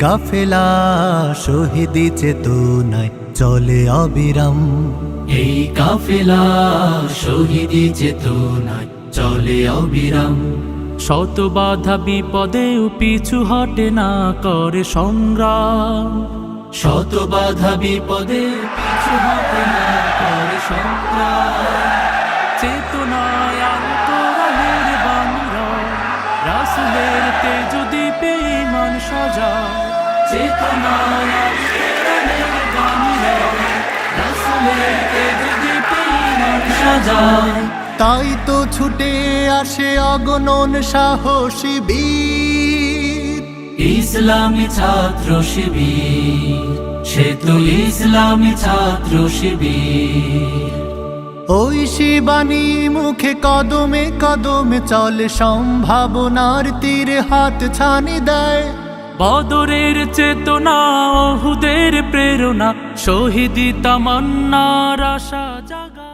কাফেলা শহীদি চেতনায় চলে অবিরাম। এই কাফেলা শহীদি চেতনায় চলে অবিরাম। শত বাধা বিপদেও পিছু হটে না করে সংগ্রাম। শত বাধা বিপদে পিছু হতে না করে সংগ্রাম। চেতনায় আন্তরালের বাংলা রাসুলের তেজ দীপে মান সাজা তাই তো ছুটে আসে অগণন সাহসী বীর। ইসলামী ছাত্র শিবির সে তো ইসলামী ছাত্র শিবির। ওই শিবানী মুখে কদমে কদমে চলে সম্ভাবনার তীরে হাত ছানি দেয়। বদরের চেতনা অহুদের প্রেরণা শহীদ তামান্নার আশা জাগা।